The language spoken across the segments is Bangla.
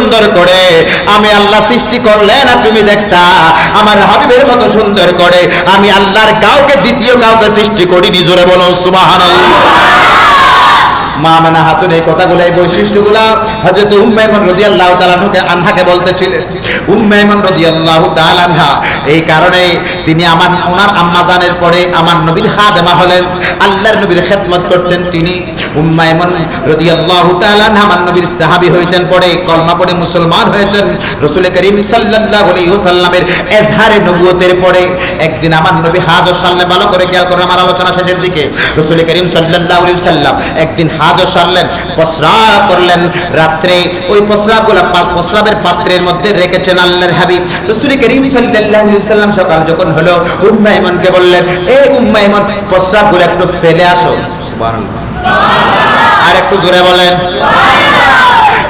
সুন্দর করে। আমি আল্লাহ সৃষ্টি করলে না তুমি দেখতা? আমার হাবিবের মতো সুন্দর করে। আমি আল্লাহর কাউকে দ্বিতীয় কাউকে সৃষ্টি করিনি, জোরে বলো, সুবহানাল্লাহ। মা মানা হাতুন এই কথাগুলো, এই বৈশিষ্ট্যগুলা হযরত উম্মাইমন রাদিয়াল্লাহু তাআলা আনহাকে বলতেছিলেন। উম্মাইমন রাদিয়াল্লাহু তাআলা আনহা, এই কারণে তিনি আমার ওনার আম্মা জানের পরে আমার নবীর খাদেমা হলেন। আল্লাহর নবীর খেদমত করতেন তিনি। হয়েছেন, পরে কলমা মুসলমান হয়েছেন করিম নবুয়তের পরে একদিন আমার নবী হাজর সাল্লাম ভালো করে আমার আলোচনা শেষের দিকে করিম ওয়াসাল্লাম একদিন হাজর প্রস্রাব করলেন, রাত্রে ওই প্রস্রাবগুলো প্রস্রাবের পাত্রের মধ্যে রেখেছেন আল্লাহর হাবিব। রাসূল করিম ওয়াসাল্লাম সকাল যখন হলো, উম্মা ইমনকে বললেন এই উম্মা ইমন প্রস্রাবগুলো একটু ফেলে আসো। সুবহানাল্লাহ। আর একটু জোরে বলেন।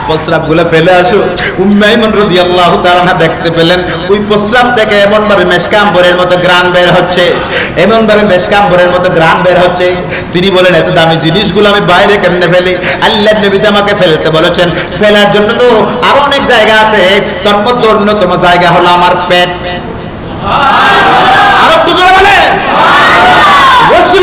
প্রস্রাবগুলো ফেলে আসো। উম্মাইমন রাদিয়াল্লাহু তাআলা দেখতে পেলেন ওই প্রস্রাব থেকে এমন ভাবে মেশকাম্বরের মতো গ্রান বের হচ্ছে এমন ভাবে মেশকাম্বরের মতো গ্রান বের হচ্ছে। তিনি বলেন এত দামি জিনিসগুলো আমি বাইরে কেমনে ফেলি? আল্লাহ নবী তো আমাকে ফেলতে বলেছেন। ফেলার জন্য তো আরও অনেক জায়গা আছে। তার মধ্যে অন্যতম জায়গা হলো আমার পেট। আর একটু জোরে বলেন। রাসূল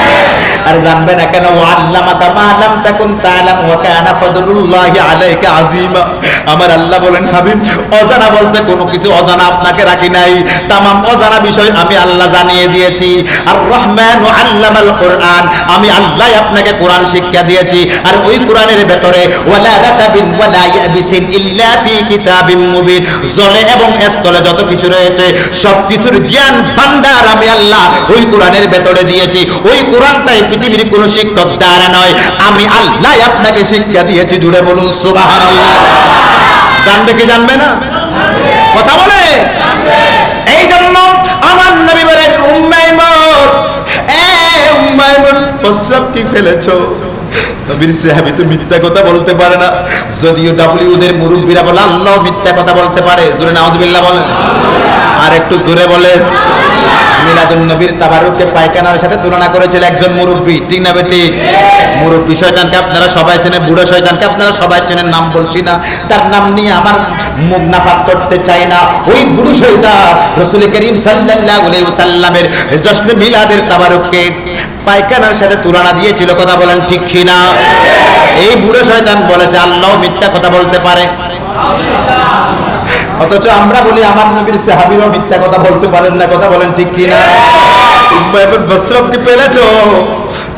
আর জানবে না কেন আল্লামাকা মা লাম তাকুন তাআলাম ওয়া কানা ফাদলুল্লাহি আলাইকা আযীমা। আমার আল্লাহ বলেন, হাবিব, অজানা বলতে কোনো কিছু অজানা আপনাকে রাখি নাই। তামাম অজানা বিষয় আমি আল্লাহ জানিয়ে দিয়েছি। আর রহমান ও আল্লামাল কোরআন, আমি আল্লাহ আপনাকে কোরআন শিক্ষা দিয়েছি। আর ওই কোরআনের ভেতরে, ওয়ালা রাতাবিন ওয়ালা ইয়াবিসিন ইল্লা ফি কিতাবিম মুবিন। জলে এবং স্থলে যত কিছু রয়েছে সব কিছুর জ্ঞান ভান্ডার আমি আল্লাহ ওই কোরআনের ভেতরে দিয়েছি। ওই কোরআনটাই পৃথিবীর কোনো শিক্ষক দ্বারা নয়। আমি আল্লাহ আপনাকে শিক্ষা দিয়েছি, জুড়ে বলুন, সুবহানাল্লাহ। জানবে কি জানবে না? কথা বলে? এই জন্য আমার নবী এ কথা বলতে পারে না। বলে, আল্লাহ মিথ্যা কথা বলতে পারে। জোরে বলেন। আর একটু জোরে বলেন। মিলাদুন নবীর তাবারুককে পায়খানার সাথে তুলনা করেছিল একজন মুরব্বী। ঠিক না বেটি? মুরব্বী শয়তানকে আপনারা সবাই চেনেন, বুড়ো শয়তানকে আপনারা সবাই চেনেন, নাম বলছি না। তার নাম নিয়ে আমার মুখ নাফাক করতে চাই না। ওই বুড়ো শয়তান রসুল করিম সাল্লাল্লাহু আলাইহি ওয়াসাল্লামের জশ্ন মিলাদের তাবারুককে পায়খানার সাথে তুলনা দিয়েছিল, কথা বলেন ঠিক কি না এই বুড়ো শয়তান বলেছে, আল্লাহ মিথ্যা কথা বলতে পারে। অথচ আমরা বলি, আমার নবীর সাহাবীরাও মিথ্যা কথা বলতে পারেন না, কথা বলেন ঠিক কি না উম্মাইমন ফসরবকে ফেলেছো?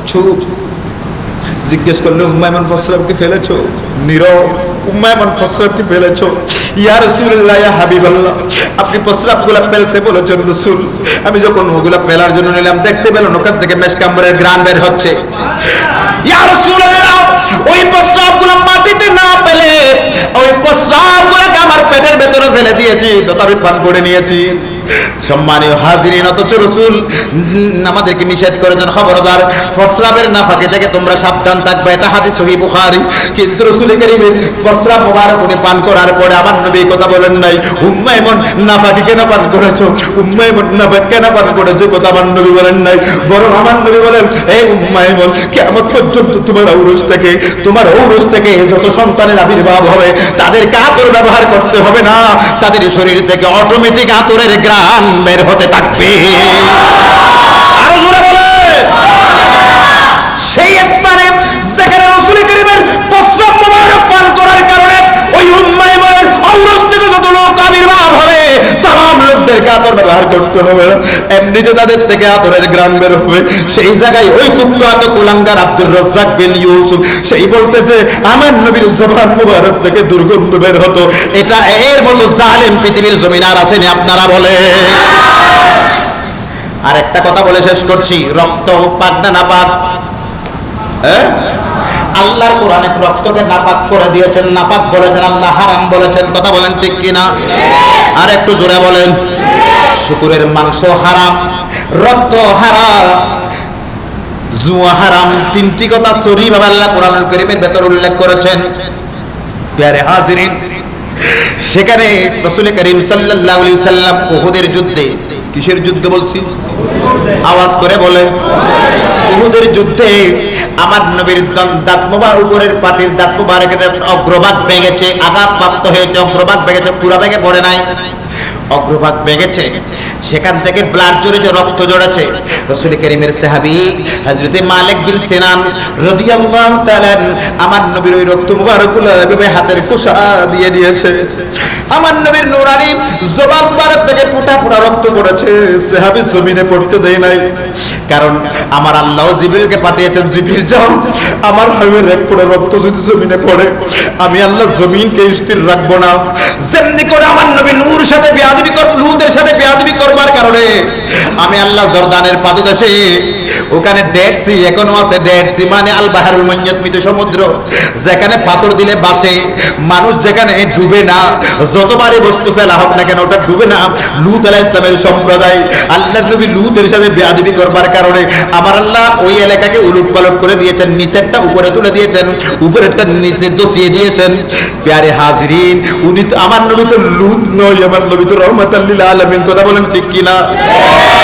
চুপ জিজ্ঞেস করলে উম্মাইমন ফসরবকে ফেলেছো? নীরব। উম্মাইমন ফসরবকে ফেলেছো? ইয়া রাসূলুল্লাহ, ইয়া হাবিবাল্লাহ, আপনি ফেলতে বলেছেন রাসূল। আমি যখন ওগুলা ফেলার জন্য নিলাম, দেখতে পেলাম ওখান থেকে মেশকাম্বরের গ্রান বের হচ্ছে। ওই প্রস্রাবগুলো না পেলে ওই প্রস্রাবগুলোকে আমার পেটের ভেতরে ফেলে দিয়েছি তো আমি করে নিয়েছি। সম্মানীয় হাজিরিন, অথচ রসুল আমাদেরকে নিষেধ করেছেন, খবরদার। থেকে তোমরা সাবধান থাকবে, এটা হাদিস সহি বুখারী। কিন্তু উনি পান করার পরে আমার নবী কথা বলেন নাই, উম্মা এমন কেন পান করেছ? উম্মা এমন কেন পান করেছ? কথা আমার নবী বলেন নাই। বরং আমার নবী বলেন এই উম্মা এমন কেমন পর্যন্ত তোমার ঔরস থেকে, তোমার ঔরস থেকে যত সন্তানের আবির্ভাব হবে, তাদেরকে আতর ব্যবহার করতে হবে না। তাদের শরীর থেকে অটোমেটিক আতরের গ্রাম বের হতে থাকবে। তাম লোকদেরকে আতর ব্যবহার করতে হবে। এমনিতে তাদের থেকে আতরের গ্রাম বের হবে। সেই জায়গায় ওই কুখ্যাত কুলাঙ্গার আব্দুর রাজ্জাক বিন ইউসুফ, সেই বলতেছে, আমার নবীর জবান মুবারক থেকে দুর্গন্ধ বের হতো। এটা এর মতো জালেম পৃথিবীর জমিন আর আসেনি, আপনারা বলে আর একটা কথা বলে শেষ করছি। রক্ত পাক না না পাক হ্যাঁ আল্লাহর কোরআনে রক্তকে নাপাক করে দিয়েছেন, নাপাক বলেছেন, আল্লাহ হারাম বলেছেন। কথা বলেন ঠিক কিনা? আর একটু জোরে বলেন। শুকুরের মাংস হারাম, রক্ত হারাম, জুয়া হারাম, তিনটি কথা সরি ভাবে আল্লাহ কোরআনুল করিমের ভেতর উল্লেখ করেছেন। প্যারে সেখানে রসুল করিম আলাইহি সাল্লাম উহুদের যুদ্ধে, কিসের যুদ্ধ বলছি? আওয়াজ করে বলে। ওহুদের যুদ্ধে আমার নবীর দাঁত মোবার উপরের পাটির দাঁত মোবারকের অগ্রভাগ ভেঙেছে আঘাত প্রাপ্ত হয়েছে, অগ্রভাগ ভেঙেছে, পুরা ভেঙে পড়ে নাই। অগ্রভাগ ভেঙেছে। সেখান থেকে ব্লাড জড়েছে রক্ত জড়েছে রসুল করিমের সাহাবি হজরতে মালিক বিন সিনান রাদিয়াল্লাহু তাআলা আমার নবীর ওই রক্ত মুবারকগুলো এভাবে হাতের কুশা দিয়ে দিয়েছে। আমার নবীর নুরানি জবান মুবারক থেকে ফুটা ফুটা রক্ত পড়েছে। সাহাবি জমিনে পড়তে দেয় নাই। কারণ আমার আল্লাহ জিবরিলকে পাঠিয়েছেন, জিবরিল, যাও। আমার হাবিবের এক ফোঁটা রক্ত যদি জমিনে পড়ে, আমি আল্লাহ জমিনকে স্থির রাখব না। যেমনি করে আমার নবী নূর সাথে বেয়াদবি কর লুতের সাথে বেয়াদবি করবার কারণে আমি আল্লাহ জর্দানের পাদদেশে ওখানে ডেড সি এখনও আছে ডেড সি মানে আল বাহারুল মঞ্জত মিত সমুদ্র। যেখানে পাথর দিলে বাসে। মানুষ যেখানে ডুবে না যতবারই বস্তু ফেলা হোক না কেন ওটা ডুবে না। লুত আলাহ ইসলামের সম্প্রদায়। আল্লাহ নবী লুতের সাথে বেয়াদবি করবার কারণে আমার আল্লাহ ওই এলাকাকে উলুট পালট করে দিয়েছেন নিচেরটা উপরে তুলে দিয়েছেন উপরেরটা নিচে দোষিয়ে দিয়েছেন। প্যারে হাজরিন উনি তো আমার নবী তো লুত নয় আমার নবী তো রহমতাল্লিল আলমিন। কথা বলেন ঠিক কিনা?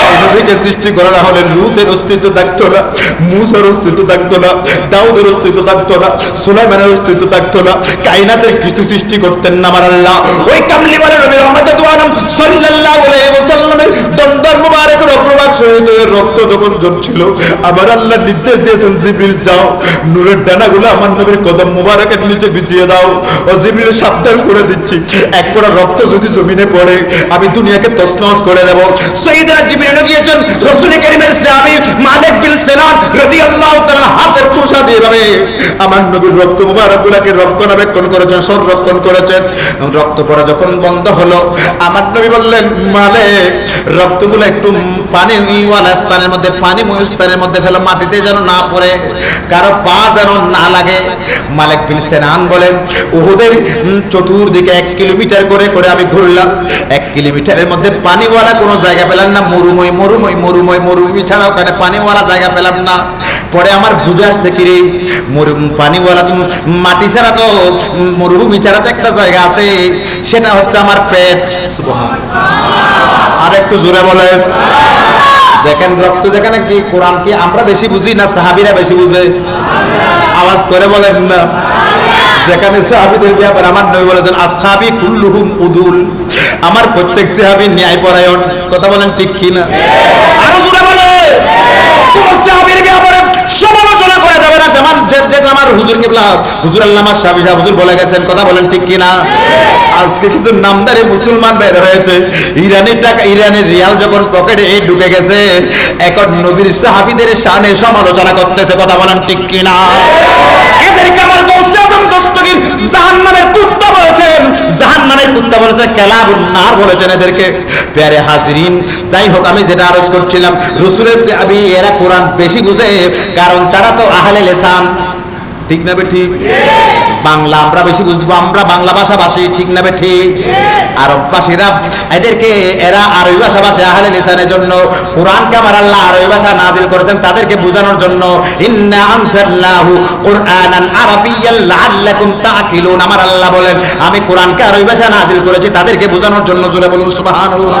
এই নবীকে সৃষ্টি করা না হলে লুতের অস্তিত্ব থাকতো না মুসার অস্তিত্ব থাকতো না, দাউদের অস্তিত্ব থাকতো না, সুলাইমানের অস্তিত্ব থাকতো না কাইনাতের কিছু সৃষ্টি করতেন না আমার আল্লাহ। ওই কামলি বলে নবী রহমতুল আলম সাল্লাল্লাহু আলাইহি ওয়াসাল্লামের দন্দর মুবারক এর রক্ত যখন আল্লাহ নির্দেশ দিয়েছেন, জিবরিল, যাও, নূরের ডানাগুলো আমার নবীর কদম নিচে বিছিয়ে দাও। ও সাবধান করে দিচ্ছি। এক ফোঁটা রক্ত যদি জমিনে পড়ে, আমি দুনিয়াকে তছনছ করে দেব। জিবরিল গিয়েছেন রাসূল মালিক রাদিয়াল্লাহু তাআলা হাতের কুশা দিয়ে ভাবে, আমার নবীর রক্ত রক্ষণাবেক্ষণ করেছেন, সংরক্ষণ করেছেন। রক্ত পড়া যখন বন্ধ হলো, আমার নবী বললেন, মালিক, রক্তগুলো একটু পানি ওয়ালা স্থানের মধ্যে পানিময় স্থানের মধ্যে ফেলো মাটিতে যেন না পড়ে, কারও পা যেন না লাগে। মালিক বিন সেনান বলেন, উহুদের চতুর্দিকে এক কিলোমিটার করে করে আমি ঘুরলাম। এক কিলোমিটারের মধ্যে পানিওয়ালা কোনো জায়গা পেলাম না। মরুময় মরুময় মরুময়, মরুভূমি ছাড়া ওখানে পানিওয়ালা জায়গা পেলাম না। পরে আমার বুঝে আসতে কি রে, মরু, পানিওয়ালা তো মাটি ছাড়া তো মরুভূমি ছাড়া তো একটা জায়গা আছে। সেটা হচ্ছে আমার পেট। আর একটু জোরে বলেন। দেখেন রক্ত যেখানে কি, কোরআন কি? আমরা বেশি বুঝি না? সাহাবিরা বেশি বুঝে? আওয়াজ করে বলেন না। যেখানে সাহাবিদের ব্যাপারে আমার নবী বলেছেন, আসহাবি কুল্লুহুম উদুল। আমার প্রত্যেক সাহাবি ন্যায়পরায়ণ। কথা বলেন ঠিক কি না আরও জোরে বলে কোন সাহাবীর ব্যাপারে না যেমন যেটা আমার হুজুর কিবলা, হুজুর আল্লামা সাহাবী সাহেব, হুজুর বলে গেছেন, কথা বলেন ঠিক কি না আজকে কিছু নামদারি মুসলমান বের হয়েছে। ইরানের টাকা ইরানের রিয়াল যখন পকেটে ঢুকে গেছে, এখন নবীর সাহাবীদের শানে সমালোচনা করতেছে, কথা বলেন ঠিক কি না এদেরকে আমার দোস্ত দস্তগীর জাহান্নামের বলেছেন জাহান্নামের কুত্তা বলেছে কেলাবুন নার বলেছেন এদেরকে। প্যারে হাজিরিন, যাই হোক, আমি যেটা আরজ করছিলাম, রসুলের আমি এরা কোরআন বেশি বুঝে, কারণ তারা তো আহলে লেসান। ঠিক না ঠিক? বাংলা, আমরা বেশি বুঝব, আমরা বাংলা ভাষা ভাষী ঠিক না ঠিক? আরব ভাষীরা এদেরকে এরা আরবি ভাষা ভাষী আহলে লিসানের জন্য, কোরআনকে আমার আল্লাহ আরবি ভাষা নাজিল করেছেন তাদেরকে বোঝানোর জন্য, ইন্না আনজালনাহু কুরআনান আরাবিয়ান লাআল্লাকুম তাকিলুন আমার আল্লাহ বলেন, আমি কোরআনকে আরবি ভাষা নাজিল করেছি, তাদেরকে বোঝানোর জন্য জোরে বলুন, সুবহানাল্লাহ।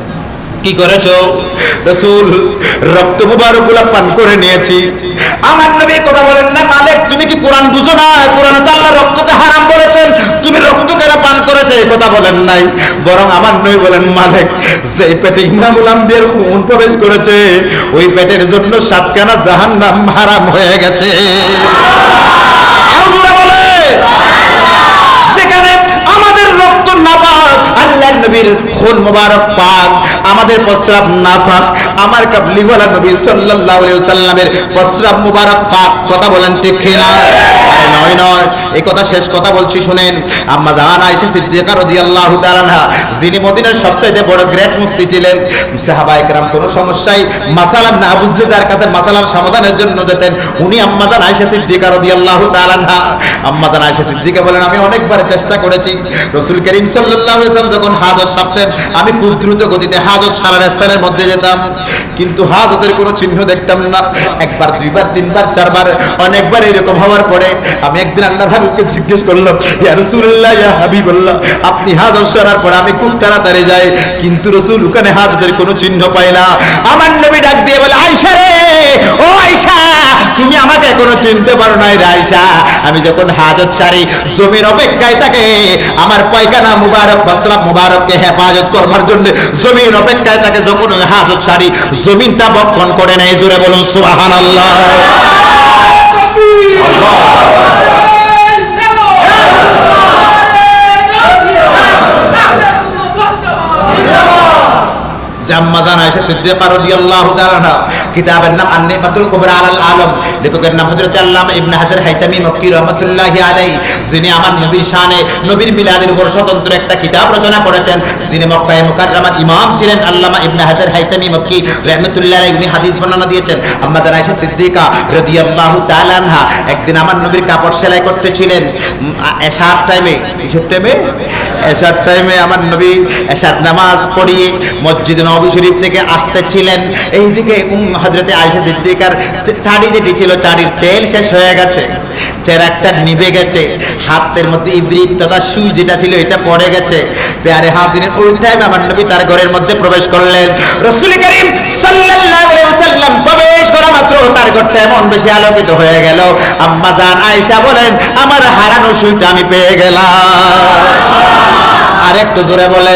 কি করেছ? রসুল, রক্ত মুবারকগুলা পান করে নিয়েছি। আমার নবী কথা বলেন না, মালিক, তুমি কি কোরআন বুঝো না? কোরআন তো আল্লাহ রক্তকে হারাম বলেছেন। তুমি রক্ত কেন পান করেছে, এই কথা বলেন নাই। বরং আমার নবী বলেন, মালিক যে পেটে ইমামুল আম্বিয়ার খুন প্রবেশ করেছে, ওই পেটের জন্য সাতখানা জাহান্নাম হারাম হয়ে গেছে। যেখানে আমাদের রক্ত নাপাক, আল্লাহর নবীর খুন মুবারক পাক, আমাদের প্রস্রাব নাফাক, আমার কাবলি কাবলিওয়ালা নবী সাল্লাল্লাহু আলাইহি সাল্লামের প্রস্রাব মুবারক পাক, কথা বলেন ঠিক কিনা? আরে নয় নয়, এই কথা শেষ কথা বলছি, শুনেন। আম্মা জান আয়েশা সিদ্দিকা রাদিয়াল্লাহু তাআলা যিনি মদিনার সবচেয়ে বড় গ্রেট মুফতি ছিলেন। সাহাবা একরাম, কোনো সমস্যায় মাসালা না বুঝলে যার কাছে মাসালার সমাধানের জন্য যেতেন। উনি আম্মা জান আয়েশা সিদ্দিকা রাদিয়াল্লাহু তাআলা আম্মা জান আয়েশা সিদ্দিকা বলেন, আমি অনেকবার চেষ্টা করেছি। রাসূল করিম সাল্লাল্লাহু আলাইহি সাল্লাম যখন হাজর সপ্তাহে আমি খুব দ্রুত গতিতে হাজত সারার স্থানের মধ্যে যেতাম। কিন্তু হাজতের কোনো চিহ্ন দেখতাম না। একবার, দুইবার, তিনবার, চারবার, অনেকবার এরকম হওয়ার পরে আমি একদিন আল্লাহর হাবিবকে জিজ্ঞেস করলাম রাসূলুল্লাহ, ইয়া হাবিবাল্লাহ, আপনি হাজত সারার পরে আমি খুব তাড়াতাড়ি যাই, কিন্তু রাসূল ওখানে হাজতের কোনো চিহ্ন পাই না। আমার নবী ডাক দিয়ে বলে, আয়েশা রে, ও তুমি আমাকে এখনও চিনতে পারো নাই রে আয়েশা আমি যখন হাজত সারি জমির অপেক্ষায় থাকে, আমার পায়খানা মুবারক বসরাব মুবারককে হেফাজত করবার জন্য জমির অপেক্ষায় থাকে, যখন ওই হাজত সারি জমিনটা বক্ষণ করে নেয়, জোরে বলুন, সুবহানাল্লাহ। আল্লাহ। জাম্মাজান আয়েশা সিদ্দিকা রাদিয়াল্লাহু তাআলা আনহা কিতাবের নাম আন-নিমাতুল কুবরা আলাল আলম। লেখকের নাম হযরত আল্লামা ইবনে হাজার হাইতামি মক্কি রাহমাতুল্লাহি আলাইহি, যিনি আমার নবীর শানে, নবীর মিলাদের উপর স্বতন্ত্র একটা কিতাব রচনা করেছেন। যিনি মক্কায়ে মুকাররমাত ইমাম ছিলেন আল্লামা ইবনে হাজার হাইতামি মক্কি রাহমাতুল্লাহি আলাইহি, উনি হাদিস বর্ণনা দিয়েছেন। আম্মাজান আয়েশা সিদ্দিকা রাদিয়াল্লাহু তাআলা আনহা একদিন আমার নবীর কাপড় সেলাই করতেছিলেন। এশার টাইমে কিসের টাইমে এশার টাইমে আমার নবী এসার নামাজ পড়িয়ে মসজিদ নবী শরীফ থেকে আসতেছিলেন। এইদিকে উম হজরতে আয়সা সিদ্দিকার চাড়ি যেটি ছিল, চাড়ির তেল শেষ হয়ে গেছে। চেরাকটা নিভে গেছে। হাতের মধ্যে ইবরিত তথা সুই যেটা ছিল, এটা পড়ে গেছে। পেয়ারে ওই টাইমে আমার নবী তার ঘরের মধ্যে প্রবেশ করলেন। রসুল করিম আলাইহি প্রবেশ করা মাত্র তার ঘরটা এমন বেশি আলোকিত হয়ে গেল। আম্মা জান আয়েশা বলেন, আমার হারানো সুইটা আমি পেয়ে গেলাম। আর একটু জোরে বলে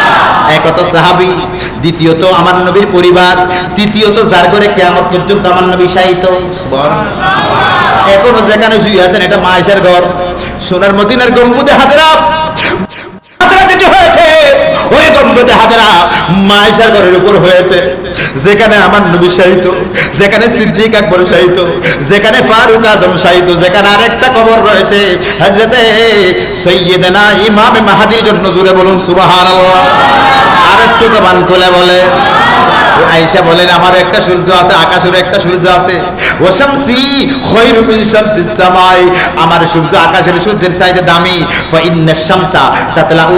একত সাহাবি দ্বিতীয়ত আমার নবীর পরিবার তৃতীয়ত যার করে কেয়ামত পর্যন্ত আমার নবী সাহিত্য এখনও যেখানে শুয়ে আছেন এটা মায়েশার ঘর। সোনার মদিনার গম্বুদে হাতেরা গম্বুদে হাতেরা মায়েশার ঘরের উপর হয়েছে। যেখানে আমার নবী সাহিত্য যেখানে সিদ্দিক আকবর সাহিত্য যেখানে ফারুক আজম সাহিত্য যেখানে আরেকটা কবর রয়েছে। হজরতে সৈয়দনা ইমামে মাহাদির জন্য জুড়ে বলুন, সুবহানাল্লাহ। আরেকটু জবান খুলে বলে। আয়েশা বলেন আমার একটা সূর্য আছে আকাশের একটা সূর্য আছে। আমার সূর্য আকাশের সূর্যের চাইতে দামি। ফা ইন্না শামসা তাতলাউ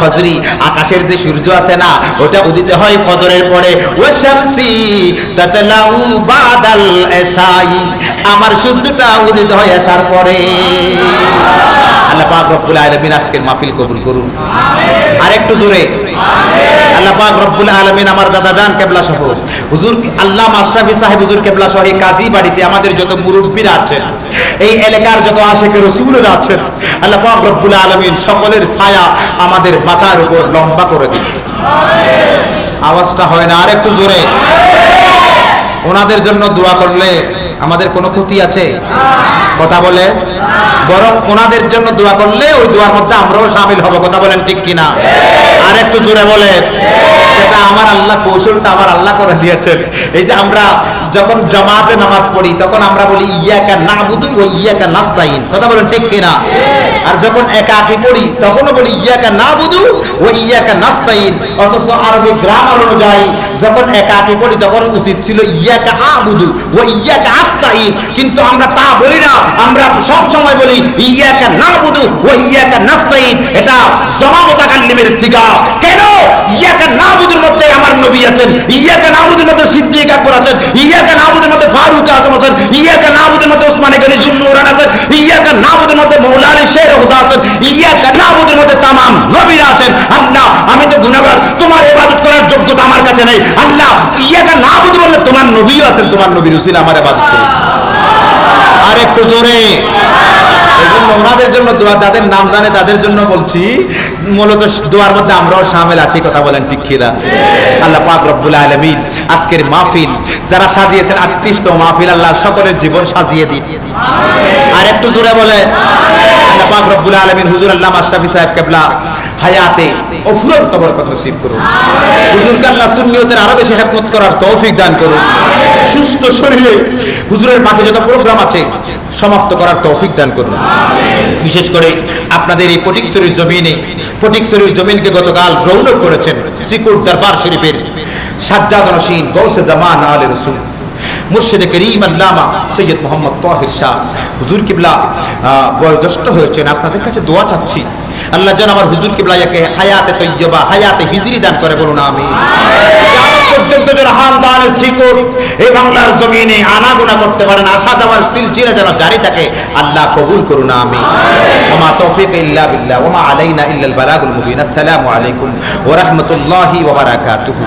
ফজরি। আকাশের যে সূর্য আছে না, ওটা উদিত হয় ফজরের পরে। বাদাল আমার সূর্যটা উদিত হয় আসার পরে। আল্লাহ আজকের মাহফিল কবুল করুন। আর একটু জোরে। আল্লাহ পাক রব্বুল আলামিন আমার দাদা জান কেবলা সহ হুজুর আল্লাহ মাশরাফি সাহেব হুজুর কেবলা সহ কাজী বাড়িতে আমাদের যত মুরব্বীরা আছেন, এই এলাকার যত আছেন, আল্লাহ পাক রব্বুল আলামিন সকলের ছায়া আমাদের মাথার উপর লম্বা করে দিন। আওয়াজটা হয় না আর একটু জোরে। ওনাদের জন্য দোয়া করলে আমাদের কোনো ক্ষতি আছে? কথা বলে। বরং ওনাদের জন্য দোয়া করলে ওই দোয়ার মধ্যে আমরাও সামিল হব। কথা বলেন ঠিক কিনা? আর একটু জোরে বলে সেটা আমার আল্লাহ কৌশলটা আমার আল্লাহ করে দিয়েছেন। এই যে আমরা যখন জামাতে নামাজ পড়ি তখন আমরা বলি ইয়াকা নাবুদু ও ইয়াকা নাস্তাইন কথা বলেন ঠিক কিনা? আর যখন একাকি পড়ি তখনও বলি ইয়াকা নাবুদু ও ইয়াকা নাস্তাইন অথচ আরবি গ্রামার অনুযায়ী যখন একাকি পড়ি তখন উচিত ছিল ইয়াকা আবুদু ও ইয়াকা আস্তাইন কিন্তু আমরা তা বলি না। আমরা সব সময় বলি ইয়াকা নাবুদু ও ইয়াকা নাস্তাইন এটা জমামতাকাল্লিমের সিগা। কেন? ইয়াকা নাবুদুর মধ্যে আমার নবী আছেন, ইয়াকা নাবুদের মধ্যে সিদ্দিক আকবর আছেন, ইয়াকা নাবুদের মধ্যে ফারুক আজম আছেন, ইয়াকা নাবুদের মধ্যে ওসমান গনি জুন্নুরান আছেন, ইয়াকা নাবুদের মধ্যে মৌলানা শের হুদা আছেন, ইয়াকা নাবুদের মধ্যে তামাম নবীরা আছেন। আল্লাহ, আমি তো গুনাহগার, তোমার ইবাদত করার যোগ্যতা আমার কাছে নাই। আল্লাহ, ইয়াকা না বুঝে বললে তোমার নবীও আছেন, তোমার নবীর উসিলা আমার ইবাদত করুন আর একটু জোরে। ওনাদের জন্য দোয়া, যাদের নাম জানে তাদের জন্য বলছি, মূলত দোয়ার মধ্যে আমরাও সামিল আছি, কথা বলেন ঠিক আল্লাহ পাক রব্বুল আলামিন আজকের মাহফিল যারা সাজিয়েছেন, আটত্রিশতম মাহফিল, আল্লাহ সকলের জীবন সাজিয়ে দিন। আর একটু জোরে বলে, আল্লাহ পাক রব্বুল আলামিন হুজুর আল্লাহ আশরাফি সাহেব কেবলা হায়াতে অফুরত তবরকত নসিব করুন। হুজুরকে আল্লাহ সুন্নিয়তের আরও বেশি খেদমত করার তৌফিক দান করুন। সুস্থ শরীরে হুজুরের বাকি যত প্রোগ্রাম আছে, সমাপ্ত করার তৌফিক দান করুন। বিশেষ করে আপনাদের এই পটিকশরীর জমিনে পটিকশরীর জমিনকে গতকাল রৌনক করেছেন সিকুর দরবার শরীফের সাজ্জাদ নসীন গৌসে জামান আলে রসুল। মুর্শিদ করিম আল্লামা সৈয়দ মোহাম্মদ তাহির শাহ। হুজুর কিবলা বয়োজ্যেষ্ঠ হয়েছেন। আপনাদের কাছে দোয়া চাচ্ছি। আল্লাহ যেন আমার হুজুর কিবলা ইয়াকে হায়াতে তৈয়বা, হায়াতে হিজরি দান করে বলুন আমি পর্যন্ত যেন হামদানের শিকড় এই বাংলার জমিনে আনাগোনা করতে পারেন, আশা দেওয়ার সিলসিলা যেন জারি থাকে, আল্লাহ কবুল করুন আমি ওমা তৌফিক ইল্লা বিল্লাহ, ওমা আলাইনা ইল্লাল বালাগুল মুবিন। আসসালামু আলাইকুম ওয়া রাহমাতুল্লাহি ওয়া বারাকাতুহু।